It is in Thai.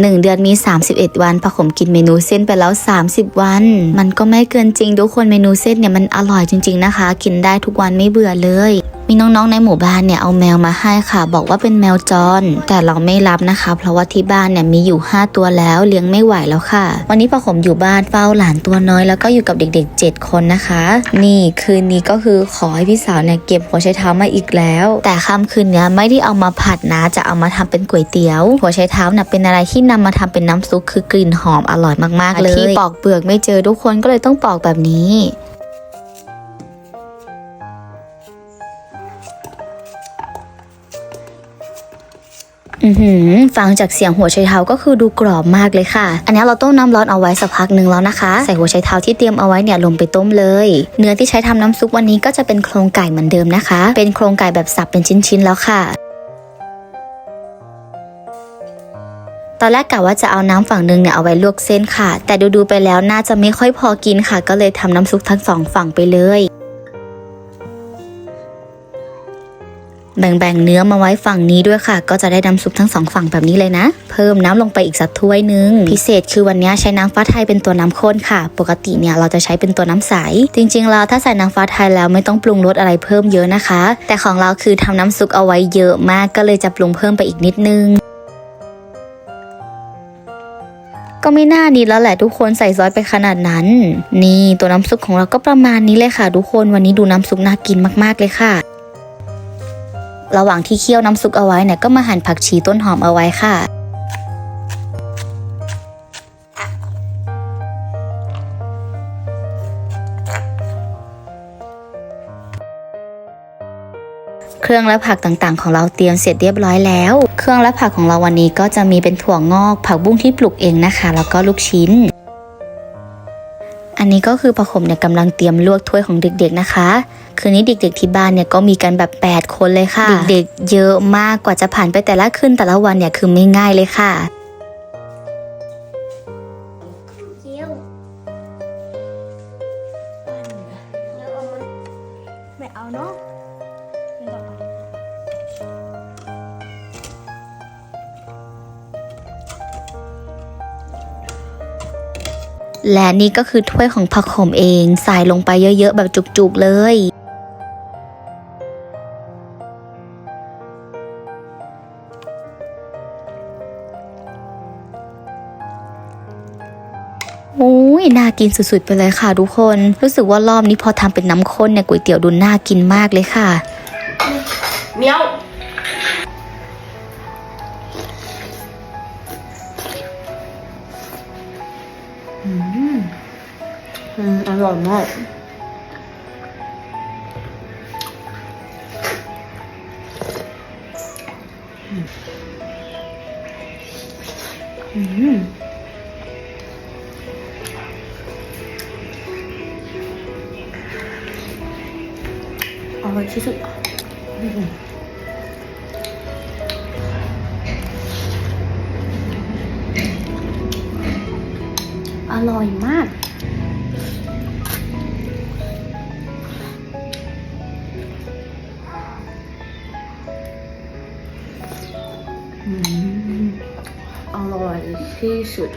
1 เดือนมี 31 วันพอผมกินเมนูเส้นไปแล้ว 30 วัน มันก็ไม่เกินจริงทุกคนเมนูเส้นเนี่ยมันอร่อยจริง ๆนะคะ กินได้ทุกวันไม่เบื่อเลย มีน้องๆในหมู่บ้านเนี่ยเอาแมวมาให้ค่ะ บอกว่าเป็นแมวจร แต่เราไม่รับนะคะ เพราะว่าที่บ้านเนี่ยมีอยู่ 5 ตัวแล้วเลี้ยงไม่ไหวแล้วค่ะ วันนี้พอผมอยู่บ้านเฝ้าหลานตัวน้อยแล้วก็อยู่กับเด็ก ๆ 7 คนนะคะ นี่คืนนี้ก็คือขอให้พี่สาวเนี่ยเก็บหัวไชเท้ามาอีกแล้ว แต่ค่ำคืนเนี้ยไม่ได้เอามาผัดนะ จะเอามาทำเป็นก๋วยเตี๋ยว หัวไชเท้าเนี่ยเป็นอะไรที่นำมาทำเป็นน้ำซุปคือกลิ่นหอมอร่อยมากๆเลยที่ปอกเปลือกไม่เจอทุกคนก็เลยต้องปอกแบบนี้ ฟังจากเสียงหัวไชเท้าก็คือดูกรอบมากเลยค่ะ อันนี้เราต้มน้ำร้อนเอาไว้สักพักหนึ่งแล้วนะคะ ใส่หัวไชเท้าที่เตรียมเอาไว้เนี่ยลงไปต้มเลย เนื้อที่ใช้ทำน้ำซุปวันนี้ก็จะเป็นโครงไก่เหมือนเดิมนะคะ เป็นโครงไก่แบบสับเป็นชิ้นๆแล้วค่ะตอนแรกกะว่าจะเอาน้ำฝั่งหนึ่งเนี่ยเอาไว้ลวกเส้นค่ะ แต่ดูๆไปแล้วน่าจะไม่ค่อยพอกินค่ะ ก็เลยทำน้ำซุปทั้งสองฝั่งไปเลย แบ่งๆเนื้อมาไว้ฝั่งนี้ด้วยค่ะ ก็จะได้น้ำซุปทั้งสองฝั่งแบบนี้เลยนะ เพิ่มน้ำลงไปอีกสักถ้วยหนึง พิเศษคือวันนี้ใช้น้ำฟ้าไทยเป็นตัวน้ำข้นค่ะ ปกติเนี่ยเราจะใช้เป็นตัวน้ำใส จริงๆแล้วถ้าใส่น้ำฟ้าไทยแล้วไม่ต้องปรุงรสอะไรเพิ่มเยอะนะคะ แต่ของเราคือทำน้ำซุปเอาไว้เยอะมากก็เลยจะปรุงเพิ่มไปอีกนิดนึงก็ไม่น่าดีแล้วแหละทุกคนใส่ซอสไปขนาดนั้น นี่ตัวน้ำซุปของเราก็ประมาณนี้เลยค่ะ ทุกคนวันนี้ดูน้ำซุปน่ากินมากๆเลยค่ะ ระหว่างที่เคี่ยวน้ำซุปเอาไว้เนี่ยก็มาหั่นผักชีต้นหอมเอาไว้ค่ะ เครื่องและผักต่างๆ ของเราเตรียมเสร็จเรียบร้อยแล้ว เครื่องและผักของเราวันนี้ก็จะมีเป็นถั่วงอก ผักบุ้งที่ปลูกเองนะคะ แล้วก็ลูกชิ้น อันนี้ก็คือประขมเนี่ยกำลังเตรียมลวกถ้วยของเด็กๆนะคะ คืนนี้เด็กๆที่บ้านเนี่ยก็มีกันแบบ 8 คนเลยค่ะ เด็กๆเยอะมากกว่าจะผ่านไปแต่ละคืนแต่ละวันเนี่ยคือไม่ง่ายเลยค่ะไม่เอาเนาะ และนี่ก็คือถ้วยของผักขมเองใส่ลงไปเยอะๆแบบจุกๆเลยโอ้ยน่ากินสุดๆไปเลยค่ะทุกคน รู้สึกว่ารอบนี้พอทำเป็นน้ำข้นเนี่ยก๋วยเตี๋ยวดูน่ากินมากเลยค่ะ เมียว อืมอร่อยมากอร่อยที่สุดอ ร่อยมาก อร่อยที่สุด